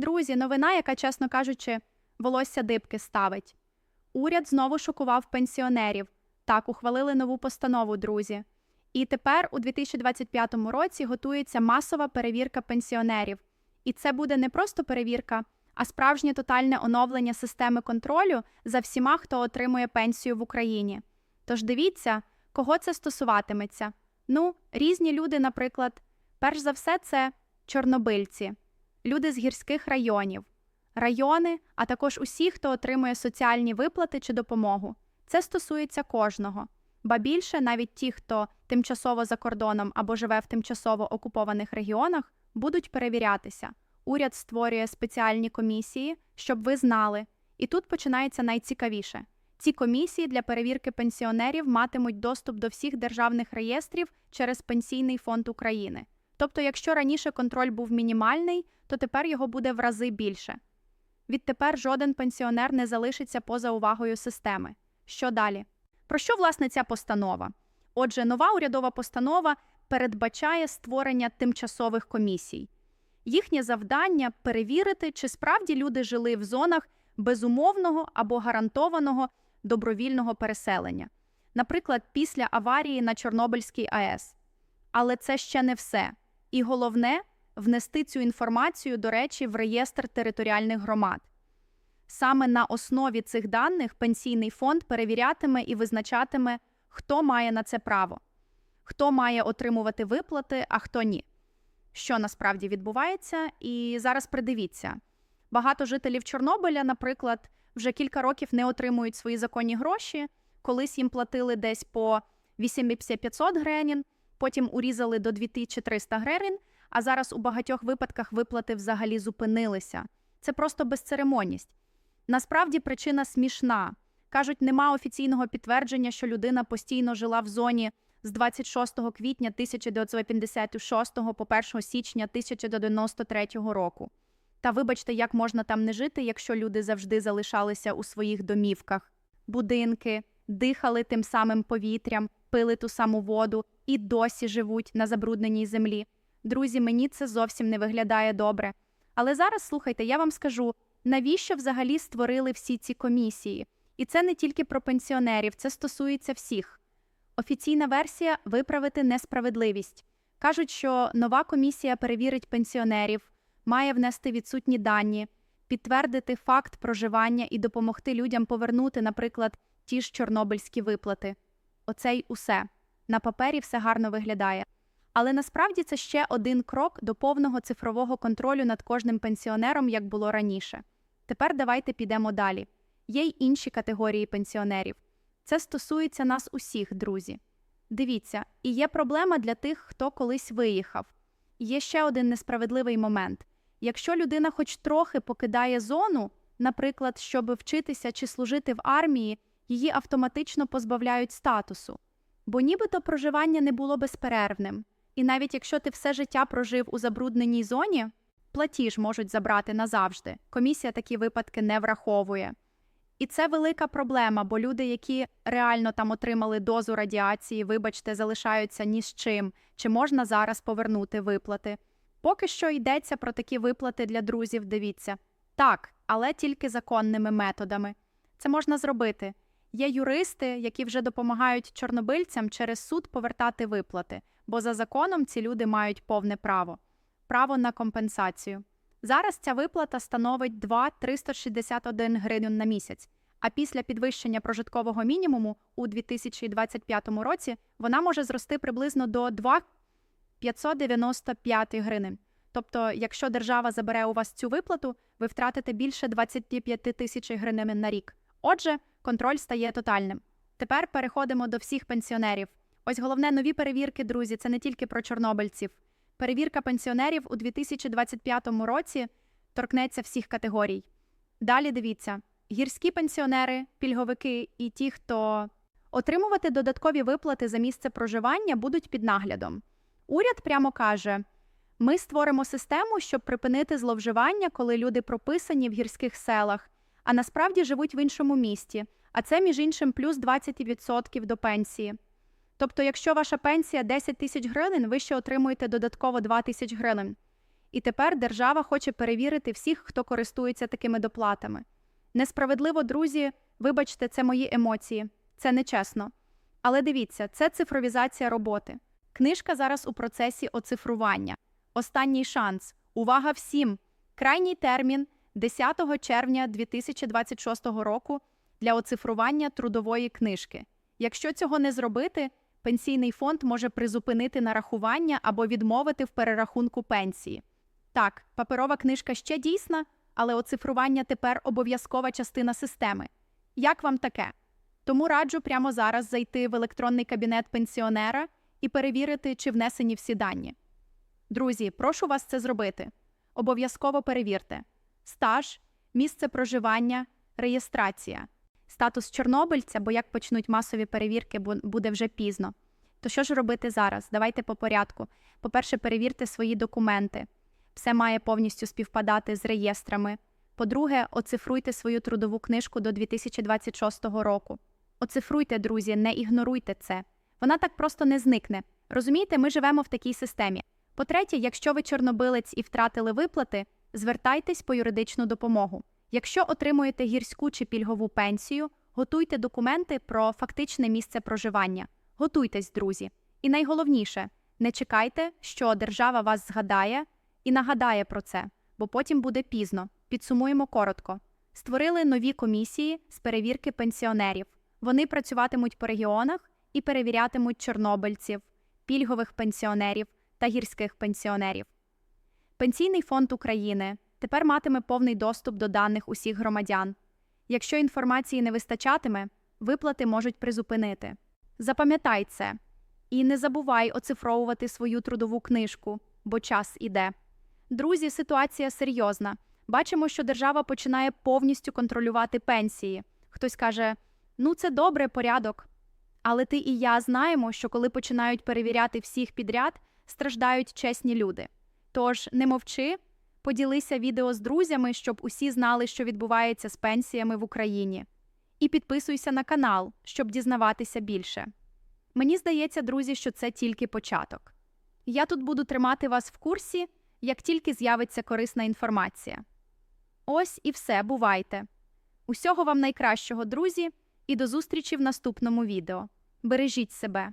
Друзі, новина, яка, чесно кажучи, волосся дибки ставить. Уряд знову шокував пенсіонерів. Так, ухвалили нову постанову, друзі. І тепер, у 2025 році, готується масова перевірка пенсіонерів. І це буде не просто перевірка, а справжнє тотальне оновлення системи контролю за всіма, хто отримує пенсію в Україні. Тож дивіться, кого це стосуватиметься. Ну, різні люди, наприклад, перш за все, це чорнобильці, люди з гірських районів, райони, а також усі, хто отримує соціальні виплати чи допомогу. Це стосується кожного. Ба більше навіть ті, хто тимчасово за кордоном або живе в тимчасово окупованих регіонах, будуть перевірятися. Уряд створює спеціальні комісії, щоб ви знали. І тут починається найцікавіше. Ці комісії для перевірки пенсіонерів матимуть доступ до всіх державних реєстрів через Пенсійний фонд України. Тобто, якщо раніше контроль був мінімальний, то тепер його буде в рази більше. Відтепер жоден пенсіонер не залишиться поза увагою системи. Що далі? Про що власне ця постанова? Отже, нова урядова постанова передбачає створення тимчасових комісій. Їхнє завдання перевірити, чи справді люди жили в зонах безумовного або гарантованого добровільного переселення, наприклад, після аварії на Чорнобильській АЕС. Але це ще не все. І головне внести цю інформацію, до речі, в реєстр територіальних громад. Саме на основі цих даних пенсійний фонд перевірятиме і визначатиме, хто має на це право, хто має отримувати виплати, а хто ні. Що насправді відбувається, і зараз придивіться. Багато жителів Чорнобиля, наприклад, вже кілька років не отримують свої законні гроші. Колись їм платили десь по 8500 гривень, потім урізали до 2300 гривень, а зараз у багатьох випадках виплати взагалі зупинилися. Це просто безцеремонність. Насправді причина смішна. Кажуть, нема офіційного підтвердження, що людина постійно жила в зоні з 26 квітня 1956 по 1 січня 1993 року. Та вибачте, як можна там не жити, якщо люди завжди залишалися у своїх домівках, будинки, дихали тим самим повітрям, пили ту саму воду і досі живуть на забрудненій землі. Друзі, мені це зовсім не виглядає добре. Але зараз слухайте, я вам скажу, навіщо взагалі створили всі ці комісії? І це не тільки про пенсіонерів, це стосується всіх. Офіційна версія виправити несправедливість. Кажуть, що нова комісія перевірить пенсіонерів, має внести відсутні дані, підтвердити факт проживання і допомогти людям повернути, наприклад, ті ж чорнобильські виплати. Оце й усе. На папері все гарно виглядає. Але насправді це ще один крок до повного цифрового контролю над кожним пенсіонером, як було раніше. Тепер давайте підемо далі. Є й інші категорії пенсіонерів. Це стосується нас усіх, друзі. Дивіться, і є проблема для тих, хто колись виїхав. Є ще один несправедливий момент. Якщо людина хоч трохи покидає зону, наприклад, щоб вчитися чи служити в армії, її автоматично позбавляють статусу. Бо нібито проживання не було безперервним. І навіть якщо ти все життя прожив у забрудненій зоні, платіж можуть забрати назавжди. Комісія такі випадки не враховує. І це велика проблема, бо люди, які реально там отримали дозу радіації, вибачте, залишаються ні з чим, чи можна зараз повернути виплати. Поки що йдеться про такі виплати для друзів, дивіться. Так, але тільки законними методами. Це можна зробити. Є юристи, які вже допомагають чорнобильцям через суд повертати виплати, бо за законом ці люди мають повне право право на компенсацію. Зараз ця виплата становить 2 гривень на місяць, а після підвищення прожиткового мінімуму у 2025 році вона може зрости приблизно до 2 595 гривень. Тобто, якщо держава забере у вас цю виплату, ви втратите більше 25 тисяч гривень на рік. Отже, контроль стає тотальним. Тепер переходимо до всіх пенсіонерів. Ось головне нові перевірки, друзі, це не тільки про чорнобильців. Перевірка пенсіонерів у 2025 році торкнеться всіх категорій. Далі дивіться: гірські пенсіонери, пільговики і ті, хто отримувати додаткові виплати за місце проживання, будуть під наглядом. Уряд прямо каже: ми створимо систему, щоб припинити зловживання, коли люди прописані в гірських селах, а насправді живуть в іншому місті. А це, між іншим, плюс 20% до пенсії. Тобто, якщо ваша пенсія 10 тисяч гривень, ви ще отримуєте додатково 2 тисяч гривень. І тепер держава хоче перевірити всіх, хто користується такими доплатами. Несправедливо, друзі, вибачте, це мої емоції, це нечесно. Але дивіться, це цифровізація роботи. Книжка зараз у процесі оцифрування. Останній шанс. Увага всім! Крайній термін 10 червня 2026 року для оцифрування трудової книжки. Якщо цього не зробити, пенсійний фонд може призупинити нарахування або відмовити в перерахунку пенсії. Так, паперова книжка ще дійсна, але оцифрування тепер обов'язкова частина системи. Як вам таке? Тому раджу прямо зараз зайти в електронний кабінет пенсіонера і перевірити, чи внесені всі дані. Друзі, прошу вас це зробити. Обов'язково перевірте: стаж, місце проживання, реєстрація, статус чорнобильця, бо як почнуть масові перевірки, буде вже пізно. То що ж робити зараз? Давайте по порядку. По-перше, перевірте свої документи. Все має повністю співпадати з реєстрами. По-друге, оцифруйте свою трудову книжку до 2026 року. Оцифруйте, друзі, не ігноруйте це. Вона так просто не зникне. Розумієте, ми живемо в такій системі. По-третє, якщо ви чорнобилець і втратили виплати, звертайтесь по юридичну допомогу. Якщо отримуєте гірську чи пільгову пенсію, готуйте документи про фактичне місце проживання. Готуйтесь, друзі. І найголовніше, не чекайте, що держава вас згадає і нагадає про це, бо потім буде пізно. Підсумуємо коротко. Створили нові комісії з перевірки пенсіонерів. Вони працюватимуть по регіонах і перевірятимуть чорнобильців, пільгових пенсіонерів та гірських пенсіонерів. Пенсійний фонд України тепер матиме повний доступ до даних усіх громадян. Якщо інформації не вистачатиме, виплати можуть призупинити. Запам'ятай це і не забувай оцифровувати свою трудову книжку, бо час іде. Друзі, ситуація серйозна. Бачимо, що держава починає повністю контролювати пенсії. Хтось каже: ну це добре, порядок. Але ти і я знаємо, що коли починають перевіряти всіх підряд, страждають чесні люди. Тож не мовчи, поділися відео з друзями, щоб усі знали, що відбувається з пенсіями в Україні. І підписуйся на канал, щоб дізнаватися більше. Мені здається, друзі, що це тільки початок. Я тут буду тримати вас в курсі, як тільки з'явиться корисна інформація. Ось і все, бувайте. Усього вам найкращого, друзі, і до зустрічі в наступному відео. Бережіть себе.